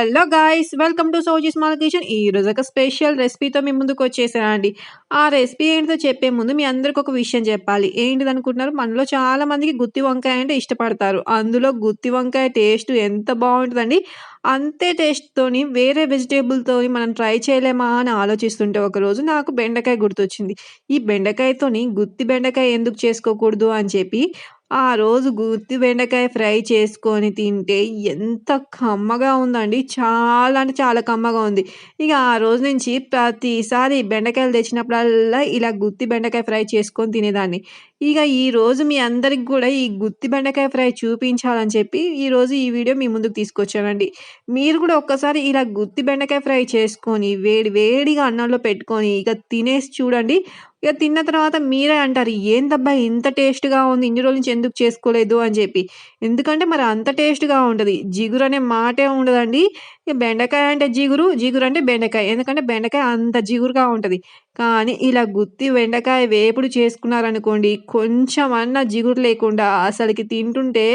Hello guys welcome to సోజీస్ mall kitchen ఈ రోజు ఒక స్పెషల్ రెసిపీతో మీ ముందుకు వచ్చేసానండి. ఆ రెసిపీ ఏంటో చెప్పే ముందు మీ అందరికి ఒక విషయం చెప్పాలి. ఏంటిది అనుకుంటున్నారు? మనలో చాలా మందికి గుత్తి వంకాయ అంటే ఇష్టపడతారు. అందులో గుత్తి వంకాయ టేస్ట్ ఎంత బాగుంటుందండి? అంతే టేస్ట్తోని వేరే వెజిటేబుల్తోని మనం ట్రై చేయలేమా అని ఆలోచిస్తుంటే ఒకరోజు నాకు బెండకాయ గుర్తొచ్చింది. ఈ బెండకాయతోని గుత్తి బెండకాయ ఎందుకు చేసుకోకూడదు అని చెప్పి ఆ రోజు గుత్తి బెండకాయ ఫ్రై చేసుకొని తింటే ఎంత కమ్మగా ఉందండి. చాలా అంటే చాలా కమ్మగా ఉంది. ఇక ఆ రోజు నుంచి ప్రతిసారి బెండకాయలు తెచ్చినప్పుడల్లా ఇలా గుత్తి బెండకాయ ఫ్రై చేసుకొని తినేదాన్ని. ఇక ఈరోజు మీ అందరికి కూడా ఈ గుత్తి బెండకాయ ఫ్రై చూపించాలని చెప్పి ఈరోజు ఈ వీడియో మీ ముందుకు తీసుకొచ్చానండి. మీరు కూడా ఒక్కసారి ఇలా గుత్తి బెండకాయ ఫ్రై చేసుకొని వేడి వేడిగా అన్నంలో పెట్టుకొని ఇక తినేసి చూడండి. ఇక తిన్న తర్వాత మీరే అంటారు, "ఏందబ్బా ఇంత టేస్ట్‌గా ఉంది. ఇన్ని రోజుల నుంచి ఎందుకు చేసుకోలేదు" అని చెప్పి. ఎందుకంటే మరి అంత టేస్ట్‌గా ఉంటుంది జిగురు అనే మాటే ఉండదండి. ఇక బెండకాయ అంటే జిగురు, జిగురు అంటే బెండకాయ. ఎందుకంటే బెండకాయ అంత జిగురుగా ఉంటుంది కానీ ఇలా గుత్తి బెండకాయ వేపుడు చేసుకున్నారనుకోండి, కొంచెమన్నా జిగురు లేకుండా అసలుకి తింటుంటే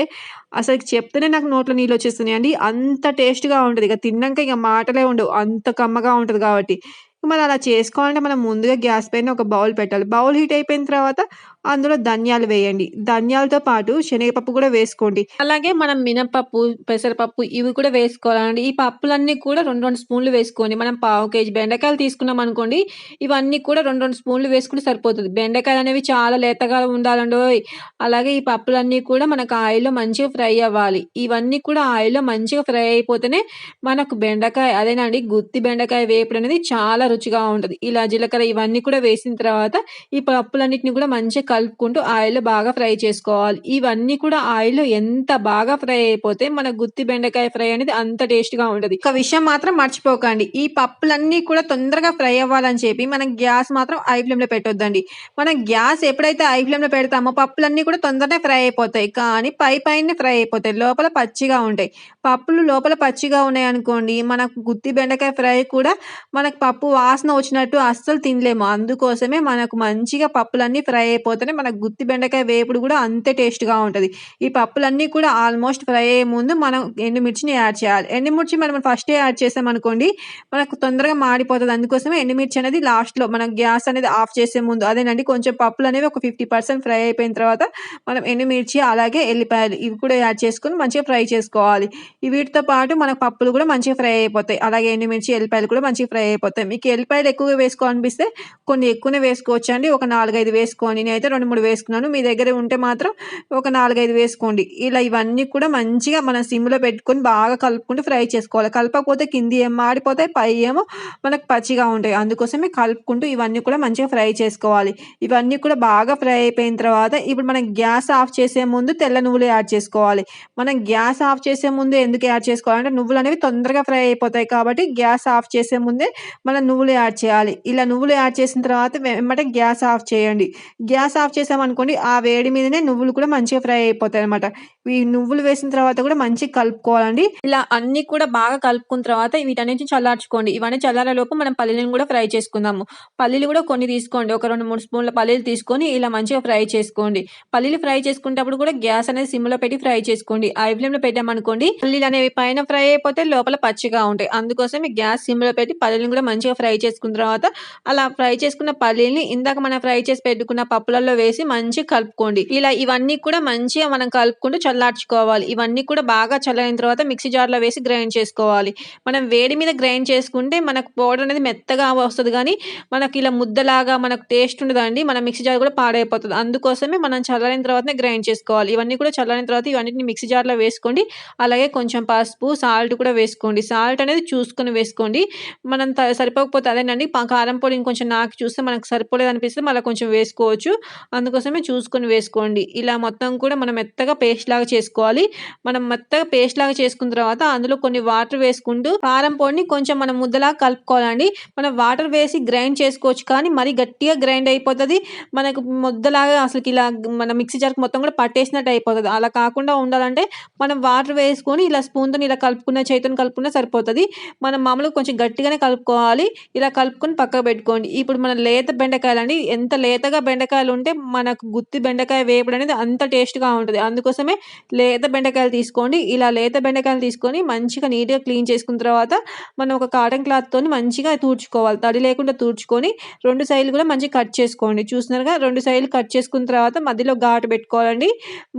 అసలు చెప్తేనే నాకు నోట్లో నీళ్ళు వస్తున్నాయి అండి అంత టేస్ట్‌గా ఉంటుంది ఇక తిన్నాక ఇక మాటలే ఉండవు. అంత కమ్మగా ఉంటుంది కాబట్టి. మరి అలా చేసుకోవాలంటే మనం ముందుగా గ్యాస్ పైన ఒక బౌల్ పెట్టాలి. బౌల్ హీట్ అయిపోయిన తర్వాత అందులో ధనియాలు వేయండి. ధనియాలతో పాటు శనగపప్పు కూడా వేసుకోండి. అలాగే మనం మినపప్పు, పెసరపప్పు ఇవి కూడా వేసుకోవాలండి. ఈ పప్పులన్నీ కూడా 2, 2 స్పూన్లు వేసుకోండి. మనం పావు కేజీ బెండకాయలు తీసుకున్నామనుకోండి, ఇవన్నీ కూడా 2, 2 స్పూన్లు వేసుకుంటే బెండకాయలు అనేవి చాలా లేతగా ఉండాలండి అలాగే ఈ పప్పులన్నీ కూడా మనకు ఆయిల్‌లో మంచిగా ఫ్రై అవ్వాలి. ఇవన్నీ కూడా ఆయిల్‌లో మంచిగా ఫ్రై అయిపోతేనే మనకు బెండకాయ అదేనండి గుత్తి బెండకాయ వేపుడు అనేది చాలా రుచిగా ఉంటుంది ఇలా జీలకర్ర ఇవన్నీ కూడా వేసిన తర్వాత ఈ పప్పులన్నిటిని కూడా మంచిగా కలుపుకుంటూ ఆయిల్‌లో బాగా ఫ్రై చేసుకోవాలి. ఇవన్నీ కూడా ఆయిల్ ఎంత బాగా ఫ్రై అయిపోతే మన గుత్తి బెండకాయ ఫ్రై అనేది అంత టేస్ట్‌గా ఉంటది. ఒక విషయం మాత్రం మర్చిపోకండి. ఈ పప్పులన్నీ కూడా తొందరగా ఫ్రై అవ్వాలని చెప్పి మనం గ్యాస్ మాత్రం హై ఫ్లేమ్‌లో పెట్టొద్దండి. మనం గ్యాస్ ఎప్పుడైతే హై ఫ్లేమ్‌లో పెడతామో పప్పులన్నీ కూడా తొందరనే ఫ్రై అయిపోతాయి. కానీ పై పైన ఫ్రై అయిపోతాయి. లోపల పచ్చిగా ఉంటాయి. పప్పులు లోపల పచ్చిగా ఉన్నాయి అనుకోండి మనకు గుత్తి బెండకాయ ఫ్రై కూడా మనకు పప్పు వాసన వచ్చినట్టు అస్సలు తినలేము. అందుకోసమే మనకు మంచిగా పప్పులన్నీ ఫ్రై అయిపోతాయి అయిపోతేనే మనకు గుత్తి బెండకాయ వేపుడు కూడా అంతే టేస్ట్‌గా ఉంటుంది ఈ పప్పులన్నీ కూడా ఆల్మోస్ట్ ఫ్రై అయ్యే ముందు మనం ఎండుమిర్చిని యాడ్ చేయాలి. ఎండుమిర్చి మనం ఫస్టే యాడ్ చేసామనుకోండి, మనకు తొందరగా మాడిపోతుంది అందుకోసమే ఎండుమిర్చి అనేది లాస్ట్‌లో మనం గ్యాస్ అనేది ఆఫ్ చేసే ముందు అదేనండి కొంచెం పప్పులు అనేవి ఒక 50% ఫ్రై అయిపోయిన తర్వాత మనం ఎండుమిర్చి అలాగే ఎల్లిపాయలు ఇవి కూడా యాడ్ చేసుకొని మంచిగా ఫ్రై చేసుకోవాలి. ఈ వీటితో పాటు మనకు పప్పులు కూడా మంచిగా ఫ్రై అయిపోతాయి. అలాగే ఎండుమిర్చి, ఎల్లిపాయలు కూడా మంచిగా ఫ్రై అయిపోతాయి. మీకు ఎల్లిపాయలు ఎక్కువగా వేసుకోవాలనిపిస్తే కొన్ని ఎక్కువనే వేసుకోవచ్చు అండి ఒక నాలుగైదు వేసుకొని నేనైతే 2, 3 వేసుకున్నాను. మీ దగ్గర ఉంటే మాత్రం ఒక 4, 5 వేసుకోండి. ఇలా ఇవన్నీ కూడా మంచిగా మన సిమ్‌లో పెట్టుకొని బాగా కలుపుకుంటూ ఫ్రై చేసుకోవాలి. కలపకపోతే కింది ఏమో మాడిపోతాయి. పై ఏమో మనకు పచ్చిగా ఉంటాయి. అందుకోసమే కలుపుకుంటూ ఇవన్నీ కూడా మంచిగా ఫ్రై చేసుకోవాలి. ఇవన్నీ కూడా బాగా ఫ్రై అయిపోయిన తర్వాత ఇప్పుడు మనం గ్యాస్ ఆఫ్ చేసే ముందు తెల్ల నువ్వులు యాడ్ చేసుకోవాలి. మనం గ్యాస్ ఆఫ్ చేసే ముందు ఎందుకు యాడ్ చేసుకోవాలంటే నువ్వులనేవి తొందరగా ఫ్రై అయిపోతాయి కాబట్టి గ్యాస్ ఆఫ్ చేసే ముందే మనం నువ్వులు యాడ్ చేయాలి. ఇలా నువ్వులు యాడ్ చేసిన తర్వాత వెంబటే గ్యాస్ ఆఫ్ చేయండి. గ్యాస్ ఆఫ్ చేసామనుకోండి ఆ వేడి మీదనే నువ్వులు కూడా మంచిగా ఫ్రై అయిపోతాయన్నమాట. ఈ నువ్వులు వేసిన తర్వాత కూడా మంచిగా కలుపుకోవాలండి. ఇలా అన్ని కూడా బాగా కలుపుకున్న తర్వాత వీటన్నిటిని చల్లార్చుకోండి. ఇవన్నీ చల్లారేలోపు మనం పల్లీలను కూడా ఫ్రై చేసుకుందాము. పల్లీలు కూడా కొన్ని తీసుకోండి. ఒక 2, 3 స్పూన్ల పల్లీలు తీసుకొని ఇలా మంచిగా ఫ్రై చేసుకోండి. పల్లీలు ఫ్రై చేసుకునేటప్పుడు కూడా గ్యాస్ అనేది సిమ్‌లో పెట్టి ఫ్రై చేసుకోండి. ఐ ఫ్లేమ్‌లో పెట్టామనుకోండి పల్లీలు అనేవి పైన ఫ్రై అయిపోతే లోపల పచ్చిగా ఉంటాయి. అందుకోసమే గ్యాస్ సిమ్‌లో పెట్టి పల్లీలను కూడా మంచిగా ఫ్రై చేసుకున్న తర్వాత అలా ఫ్రై చేసుకున్న పల్లీలని ఇందాక మనం ఫ్రై చేసి పెట్టుకున్న పప్పులలో వేసి మంచిగా కలుపుకోండి. ఇలా ఇవన్నీ కూడా మంచిగా మనం కలుపుకుంటూ చల్లార్చుకోవాలి. ఇవన్నీ కూడా బాగా చల్లారిన తర్వాత మిక్సీ జార్‌లో వేసి గ్రైండ్ చేసుకోవాలి. మనం వేడి మీద గ్రైండ్ చేసుకుంటే మనకు పౌడర్ అనేది మెత్తగా వస్తుంది కానీ మనకి ఇలా ముద్దలాగా మనకు టేస్ట్ ఉండదండి. మన మిక్సీ జార్ కూడా పాడైపోతుంది అందుకోసమే మనం చల్లారిన తర్వాతనే గ్రైండ్ చేసుకోవాలి. ఇవన్నీ కూడా చల్లారిన తర్వాత ఇవన్నిటిని మిక్సీ జార్‌లో వేసుకోండి. అలాగే కొంచెం పసుపు, సాల్ట్ కూడా వేసుకోండి. సాల్ట్ అనేది చూసుకొని వేసుకోండి. మనం సరిపోకపోతే అదేనండి కారం పొడి ఇంకొంచెం నాకు చూస్తే మనకు సరిపోలేదనిపిస్తే మళ్ళీ కొంచెం వేసుకోవచ్చు. అందుకోసమే చూసుకొని వేసుకోండి. ఇలా మొత్తం కూడా మనం మెత్తగా పేస్ట్ లాగా చేసుకోవాలి. మనం మెత్తగా పేస్ట్ లాగా చేసుకున్న తర్వాత అందులో కొన్ని వాటర్ వేసుకుంటూ కారం పొడిని కొంచెం మనం ముద్దలాగా కలుపుకోవాలండి. మనం వాటర్ వేసి గ్రైండ్ చేసుకోవచ్చు కానీ మరీ గట్టిగా గ్రైండ్ అయిపోతుంది మనకు ముద్దలాగా అసలు ఇలా మన మిక్సీ జార్‌కి మొత్తం కూడా పట్టేసినట్టు అయిపోతుంది అలా కాకుండా ఉండాలంటే మనం వాటర్ వేసుకొని ఇలా స్పూన్తో ఇలా కలుపుకున్న చేతిని కలుపుకున్నా సరిపోతుంది మనం మామూలుగా కొంచెం గట్టిగానే కలుపుకోవాలి. ఇలా కలుపుకొని పక్కకు పెట్టుకోండి. ఇప్పుడు మన లేత బెండకాయలండి ఎంత లేతగా బెండకాయలు ఉంటే తీసుకుంటే మనకు గుత్తి బెండకాయ వేపుడు అనేది అంత టేస్ట్‌గా ఉంటుంది అందుకోసమే లేత బెండకాయలు తీసుకోండి. ఇలా లేత బెండకాయలు తీసుకొని మంచిగా నీట్‌గా క్లీన్ చేసుకున్న తర్వాత మనం ఒక కాటన్ క్లాత్తో మంచిగా తుడుచుకోవాలి. తడి లేకుండా తుడుచుకొని రెండు సైడ్‌లు కూడా మంచిగా కట్ చేసుకోండి. చూసినారుగా రెండు సైడ్‌లు కట్ చేసుకున్న తర్వాత మధ్యలో ఘాటు పెట్టుకోవాలండి.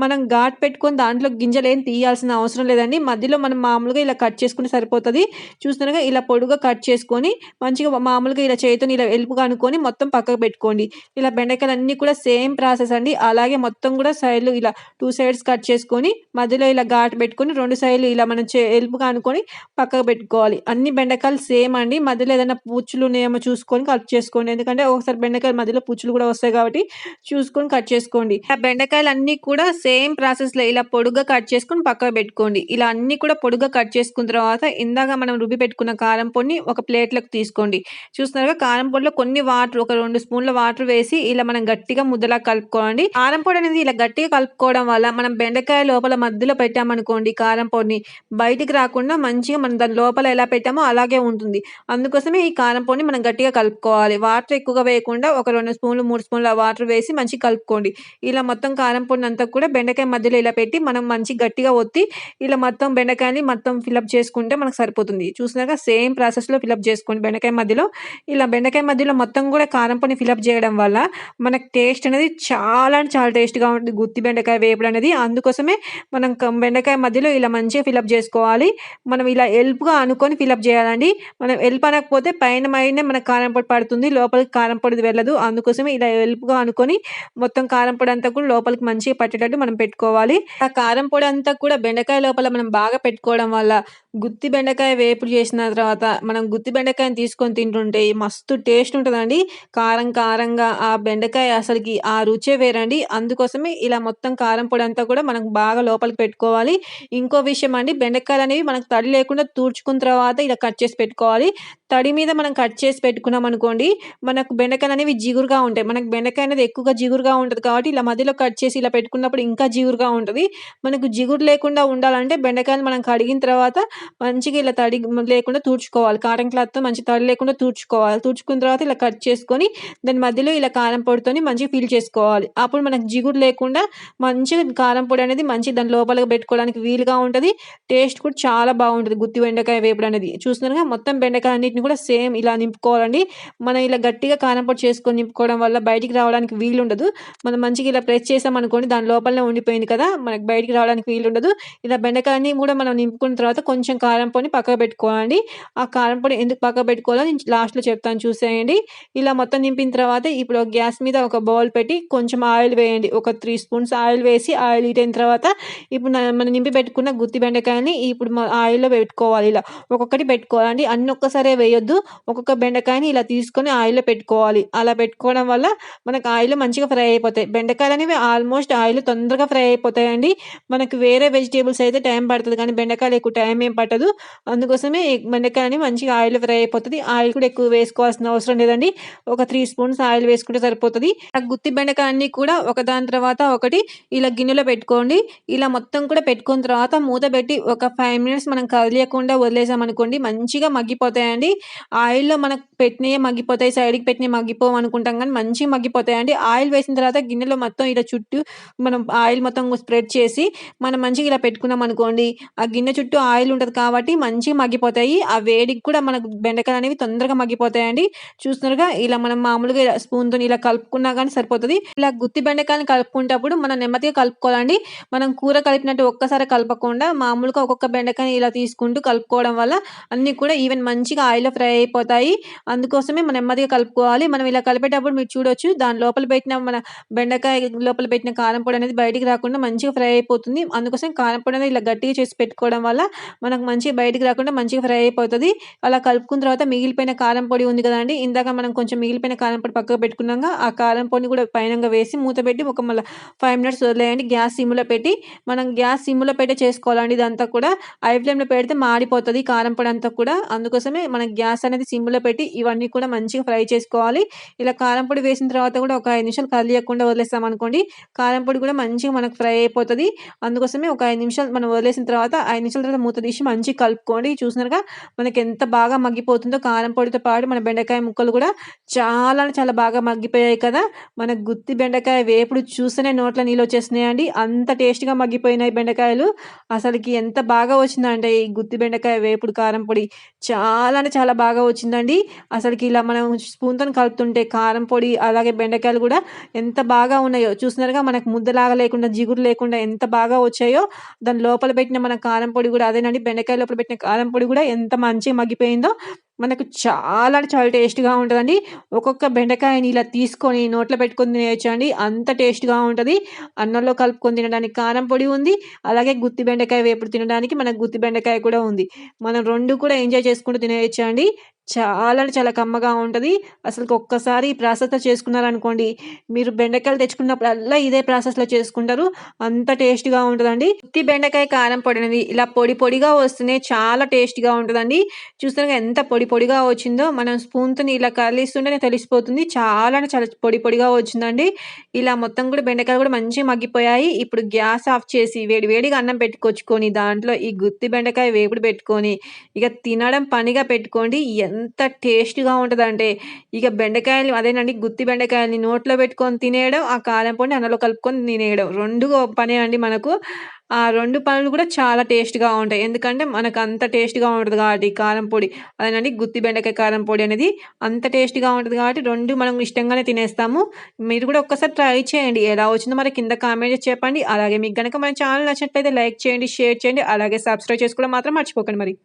మనం ఘాటు పెట్టుకొని దాంట్లో గింజలేం తీయాల్సిన అవసరం లేదండి. మధ్యలో మనం మామూలుగా ఇలా కట్ చేసుకుంటే సరిపోతుంది చూసినారుగా ఇలా పొడుగా కట్ చేసుకొని మంచిగా మామూలుగా ఇలా చేతిని ఇలా ఎలుపుగా అనుకొని మొత్తం పక్కకు పెట్టుకోండి. ఇలా బెండకాయలన్నీ కూడా సేమ్ ప్రాసెస్ అండి. అలాగే మొత్తం కూడా సైడ్‌లు ఇలా టూ సైడ్స్ కట్ చేసుకొని మధ్యలో ఇలా ఘాటు పెట్టుకొని రెండు సైడ్‌లు ఇలా మనం చే ఎలుపుగా అనుకోని పక్కకు పెట్టుకోవాలి. అన్ని బెండకాయలు సేమ్ అండి. మధ్యలో ఏదైనా పుచ్చులు ఉన్నాయేమో చూసుకొని కట్ చేసుకోండి. ఎందుకంటే ఒకసారి బెండకాయలు మధ్యలో పుచ్చులు కూడా వస్తాయి కాబట్టి చూసుకొని కట్ చేసుకోండి. ఆ బెండకాయలు అన్ని కూడా సేమ్ ప్రాసెస్‌లో ఇలా పొడుగ్గా కట్ చేసుకొని పక్కకు పెట్టుకోండి. ఇలా అన్నీ కూడా పొడుగ్గా కట్ చేసుకున్న తర్వాత ఇందాక మనం రుబ్బి పెట్టుకున్న కారం పొడిని ఒక ప్లేట్‌లోకి తీసుకోండి. చూస్తున్నారుగా కారం పొడిలో కొన్ని వాటర్ ఒక రెండు స్పూన్ల వాటర్ వేసి ఇలా మనం గట్టిగా ముద్దలా కలుపుకోండి. కారం పొడి అనేది ఇలా గట్టిగా కలుపుకోవడం వల్ల మనం బెండకాయ లోపల మధ్యలో పెట్టామనుకోండి కారం పొడిని బయటికి రాకుండా మంచిగా మనం దాని లోపల ఎలా పెట్టామో అలాగే ఉంటుంది. అందుకోసమే ఈ కారం పొడిని మనం గట్టిగా కలుపుకోవాలి. వాటర్ ఎక్కువగా వేయకుండా ఒక రెండు స్పూన్లు, మూడు స్పూన్ల వాటర్ వేసి మంచిగా కలుపుకోండి. ఇలా మొత్తం కారం పొడిని అంతా కూడా బెండకాయ మధ్యలో ఇలా పెట్టి మనం మంచి గట్టిగా ఒత్తి ఇలా మొత్తం బెండకాయని మొత్తం ఫిలప్ చేసుకుంటే మనకు సరిపోతుంది. చూసినాక సేమ్ ప్రాసెస్‌లో ఫిలప్ చేసుకోండి బెండకాయ మధ్యలో. ఇలా బెండకాయ మధ్యలో మొత్తం కూడా కారం పొడిని ఫిలప్ చేయడం వల్ల మనకు టేస్ట్ టేస్ట్ అనేది చాలా అంటే చాలా టేస్ట్‌గా ఉంటుంది గుత్తి బెండకాయ వేపుడు అనేది. అందుకోసమే మనం బెండకాయ మధ్యలో ఇలా మంచిగా ఫిలప్ చేసుకోవాలి. మనం ఇలా ఎల్పుగా అనుకొని ఫిలప్ చేయాలండి. మనం ఎల్ప్ అనకపోతే పైన మైనే మనకు కారం పొడి పడుతుంది. లోపలికి కారం పొడి వెళ్ళదు. అందుకోసమే ఇలా ఎల్పుగా అనుకొని మొత్తం కారం పొడి అంతా కూడా లోపలికి మంచిగా పట్టేటట్టు మనం పెట్టుకోవాలి. ఆ కారం పొడి అంతా కూడా బెండకాయ లోపల మనం బాగా పెట్టుకోవడం వల్ల గుత్తి బెండకాయ వేపుడు చేసిన తర్వాత మనం గుత్తి బెండకాయని తీసుకొని తింటుంటే మస్తు టేస్ట్ ఉంటుందండి కారం కారంగా ఆ బెండకాయ అసలు అసలకి ఆ రుచే వేరండి. అందుకోసమే ఇలా మొత్తం కారం పొడి అంతా కూడా మనకు బాగా లోపలికి పెట్టుకోవాలి. ఇంకో విషయం అండి బెండకాయలు అనేవి మనకు తడి లేకుండా తుడుచుకున్న తర్వాత ఇలా కట్ చేసి పెట్టుకోవాలి. తడి మీద మనం కట్ చేసి పెట్టుకున్నామనుకోండి మనకు బెండకాయలు అనేవి జిగురుగా ఉంటాయి. మనకు బెండకాయ అనేది ఎక్కువగా జిగురుగా ఉంటుంది కాబట్టి ఇలా మధ్యలో కట్ చేసి ఇలా పెట్టుకున్నప్పుడు ఇంకా జిగురుగా ఉంటుంది మనకు జిగురు లేకుండా ఉండాలంటే బెండకాయలు మనం కడిగిన తర్వాత మంచిగా ఇలా తడి లేకుండా తుడుచుకోవాలి. కాటన్ క్లాత్‌తో మంచి తడి లేకుండా తుడుచుకోవాలి. తుడుచుకున్న తర్వాత ఇలా కట్ చేసుకొని దాని మధ్యలో ఇలా కారం పొడితోని మంచిగా పీల్ చేసుకోవాలి. అప్పుడు మనకు జిగురు లేకుండా మంచిగా కారం పొడి అనేది మంచి దాని లోపలకి పెట్టుకోవడానికి వీలుగా ఉంటుంది టేస్ట్ కూడా చాలా బాగుంటుంది గుత్తి బెండకాయ వేపుడు అనేది. చూస్తున్నారుగా మొత్తం బెండకాయ అన్నింటిని కూడా సేమ్ ఇలా నింపుకోవాలండి. మనం ఇలా గట్టిగా కారం పొడి చేసుకొని నింపుకోవడం వల్ల బయటికి రావడానికి వీలు ఉండదు మనం మంచిగా ఇలా ప్రెస్ చేసామనుకోండి దాని లోపలనే ఉండిపోయింది కదా! మనకు బయటికి రావడానికి వీలు ఉండదు ఇలా బెండకాయని కూడా మనం నింపుకున్న తర్వాత కొంచెం కారం పొడిని పక్కకు పెట్టుకోవాలండి. ఆ కారం పొడి ఎందుకు పక్కకు పెట్టుకోవాలో నేను లాస్ట్‌లో చెప్తాను చూసేయండి. ఇలా మొత్తం నింపిన తర్వాత ఇప్పుడు గ్యాస్ మీద ఒక బౌల్ పెట్టి కొంచెం ఆయిల్ వేయండి. ఒక త్రీ స్పూన్స్ ఆయిల్ వేసి ఆయిల్ హీట్ అయిన తర్వాత ఇప్పుడు మనం నింపి పెట్టుకున్న గుత్తి బెండకాయని ఇప్పుడు ఆయిల్‌లో పెట్టుకోవాలి ఇలా. ఒక్కొక్కటి పెట్టుకోవాలండి. అన్నీ ఒక్కసారే వేయొద్దు. ఒక్కొక్క బెండకాయని ఇలా తీసుకొని ఆయిల్‌లో పెట్టుకోవాలి. అలా పెట్టుకోవడం వల్ల మనకు ఆయిల్ మంచిగా ఫ్రై అయిపోతాయి. బెండకాయలనేవి ఆల్మోస్ట్ ఆయిల్ తొందరగా ఫ్రై అయిపోతాయండి. మనకు వేరే వెజిటేబుల్స్ అయితే టైం పడుతుంది కానీ బెండకాయలు ఎక్కువ టైం ఏం పట్టదు. అందుకోసమే బెండకాయ అనేవి మంచిగా ఆయిల్ ఫ్రై అయిపోతుంది ఆయిల్ కూడా ఎక్కువ వేసుకోవాల్సిన అవసరం లేదండి. ఒక త్రీ స్పూన్స్ ఆయిల్ వేసుకుంటే సరిపోతుంది గుత్తి బెండకాయ అన్నీ కూడా ఒకదాని తర్వాత ఒకటి ఇలా గిన్నెలో పెట్టుకోండి. ఇలా మొత్తం కూడా పెట్టుకున్న తర్వాత మూత పెట్టి ఒక ఫైవ్ మినిట్స్ మనం కదిలియకుండా వదిలేసామనుకోండి మంచిగా మగ్గిపోతాయండి. ఆయిల్‌లో మనకు పెట్టినవి మగ్గిపోతాయి. సైడ్‌కి పెట్టినవి మగ్గిపోవు అనుకుంటాం కానీ మంచిగా మగ్గిపోతాయండి. ఆయిల్ వేసిన తర్వాత గిన్నెలో మొత్తం ఇలా చుట్టూ మనం ఆయిల్ మొత్తం స్ప్రెడ్ చేసి మనం మంచిగా ఇలా పెట్టుకున్నాం అనుకోండి ఆ గిన్నె చుట్టూ ఆయిల్ ఉంటుంది కాబట్టి మంచిగా మగ్గిపోతాయి. ఆ వేడికి కూడా మనకు బెండకాయలు అనేవి తొందరగా మగ్గిపోతాయండి. చూస్తున్నారుగా ఇలా మనం మామూలుగా స్పూన్తో ఇలా కలుపుకున్నా కానీ సరిపోతుంది ఇలా గుత్తి బెండకాయని కలుపుకునేటప్పుడు మనం నెమ్మదిగా కలుపుకోవాలండి. మనం కూర కలిపినట్టు ఒక్కసారి కలపకుండా మామూలుగా ఒక్కొక్క బెండకాయని ఇలా తీసుకుంటూ కలుపుకోవడం వల్ల అన్నీ కూడా ఈవెన్ మంచిగా ఆయిల్‌లో ఫ్రై అయిపోతాయి. అందుకోసమే మనం నెమ్మదిగా కలుపుకోవాలి. మనం ఇలా కలిపేటప్పుడు మీరు చూడొచ్చు దాని లోపల పెట్టిన మన బెండకాయ లోపల పెట్టిన కారం పొడి అనేది బయటికి రాకుండా మంచిగా ఫ్రై అయిపోతుంది. అందుకోసం కారం పొడి అనేది ఇలా గట్టిగా చేసి పెట్టుకోవడం వల్ల మనకు మంచిగా బయటికి రాకుండా మంచిగా ఫ్రై అయిపోతుంది అలా కలుపుకున్న తర్వాత మిగిలిపోయిన కారం పొడి ఉంది కదండి ఇందాక మనం కొంచెం మిగిలిపోయిన కారం పొడి పక్కకు పెట్టుకున్నాక ఆ కారం పొడి అన్ని కూడా పైనంగా వేసి మూత పెట్టి ఒక మళ్ళీ ఫైవ్ మినిట్స్ వదిలేయండి. గ్యాస్ సిమ్‌లో పెట్టి మనం గ్యాస్ సిమ్‌లో పెట్టే చేసుకోవాలండి ఇదంతా కూడా. హై ఫ్లేమ్‌లో పెడితే మాడిపోతుంది కారం పొడి అంతా కూడా. అందుకోసమే మనం గ్యాస్ అనేది సిమ్‌లో పెట్టి ఇవన్నీ కూడా మంచిగా ఫ్రై చేసుకోవాలి. ఇలా కారం పొడి వేసిన తర్వాత కూడా ఒక ఐదు నిమిషాలు కదిలియకుండా వదిలేసామనుకోండి, కారం పొడి కూడా మంచిగా మనకు ఫ్రై అయిపోతుంది అందుకోసమే ఒక ఐదు నిమిషాలు మనం వదిలేసిన తర్వాత ఐదు నిమిషాల తర్వాత మూత తీసి మంచిగా కలుపుకోండి. చూసినారుగా ఎంత బాగా మగ్గిపోతుందో కారం పొడితో పాటు మన బెండకాయ ముక్కలు కూడా చాలా చాలా బాగా మగ్గిపోయాయి కదా! మన గుత్తి బెండకాయ వేపుడు చూస్తేనే నోట్లో వచ్చేసినాయండి అంత టేస్ట్‌గా మగ్గిపోయినాయి బెండకాయలు. అసలుకి ఎంత బాగా వచ్చిందంటే ఈ గుత్తి బెండకాయ వేపుడు కారం పొడి చాలా అంటే చాలా బాగా వచ్చిందండి. అసలుకి ఇలా మనం స్పూన్‌తోని కలుపుతుంటే కారం పొడి, అలాగే బెండకాయలు కూడా ఎంత బాగా ఉన్నాయో చూస్తున్నారుగా మనకు ముద్దలాగా లేకుండా, జిగురు లేకుండా ఎంత బాగా వచ్చాయో, దాని లోపల పెట్టిన మన కారం పొడి కూడా అదేనండి బెండకాయ లోపల పెట్టిన కారం పొడి కూడా ఎంత మంచిగా మగ్గిపోయిందో మనకు చాలా చాలా టేస్ట్‌గా ఉంటుందండి ఒక్కొక్క బెండకాయని ఇలా తీసుకొని నోట్లో పెట్టుకొని తినేయొచ్చండి. అంత టేస్ట్‌గా ఉంటుంది అన్నంలో కలుపుకొని తినడానికి కారం పొడి ఉంది. అలాగే గుత్తి బెండకాయ వేపుడు తినడానికి మనకు గుత్తి బెండకాయ కూడా ఉంది. మనం రెండు కూడా ఎంజాయ్ చేసుకుంటూ తినేయొచ్చండి. చాలా చాలా కమ్మగా ఉంటుంది అసలు ఒక్కసారి ఈ ప్రాసెస్‌లో చేసుకున్నారనుకోండి, మీరు బెండకాయలు తెచ్చుకున్నప్పుడల్లా ఇదే ప్రాసెస్‌లో చేసుకుంటారు. అంత టేస్ట్‌గా ఉంటుందండి ఉత్తి బెండకాయ కారం పొడి అనేది ఇలా పొడి పొడిగా వస్తేనే చాలా టేస్ట్‌గా ఉంటుందండి చూస్తున్నారుగా ఎంత పొడి పొడిగా వచ్చిందో మనం స్పూన్‌తోని ఇలా కలిస్తుంటేనే తెలిసిపోతుంది. చాలా చాలా పొడి పొడిగా వచ్చిందండి. ఇలా మొత్తం కూడా బెండకాయలు కూడా మంచిగా మగ్గిపోయాయి. ఇప్పుడు గ్యాస్ ఆఫ్ చేసి వేడి వేడిగా అన్నం పెట్టుకొచ్చుకొని దాంట్లో ఈ గుత్తి బెండకాయ వేపుడు పెట్టుకొని ఇక తినడం పనిగా పెట్టుకోండి. ఎంత టేస్ట్‌గా ఉంటుందంటే ఇక బెండకాయలు అదేనండి గుత్తి బెండకాయలని నోట్లో పెట్టుకొని తినేయడం, ఆ కారం పొడిని అన్నలో కలుపుకొని తినేయడం. రెండు పనే అండి మనకు. ఆ రెండు పనులు కూడా చాలా టేస్ట్‌గా ఉంటాయి. ఎందుకంటే మనకు అంత టేస్ట్‌గా ఉంటుంది కాబట్టి కారం పొడి. అదేనండి గుత్తి బెండకాయ కారం పొడి అనేది అంత టేస్ట్‌గా ఉంటుంది కాబట్టి రెండు మనం ఇష్టంగానే తినేస్తాము. మీరు కూడా ఒక్కసారి ట్రై చేయండి. ఎలా వచ్చిందో మరి కింద కామెంట్ చెప్పండి. అలాగే మీకు కనుక మన ఛానల్ నచ్చినట్లయితే లైక్ చేయండి, షేర్ చేయండి. అలాగే సబ్స్క్రైబ్ చేసుకోవడం మాత్రం మర్చిపోకండి మరి.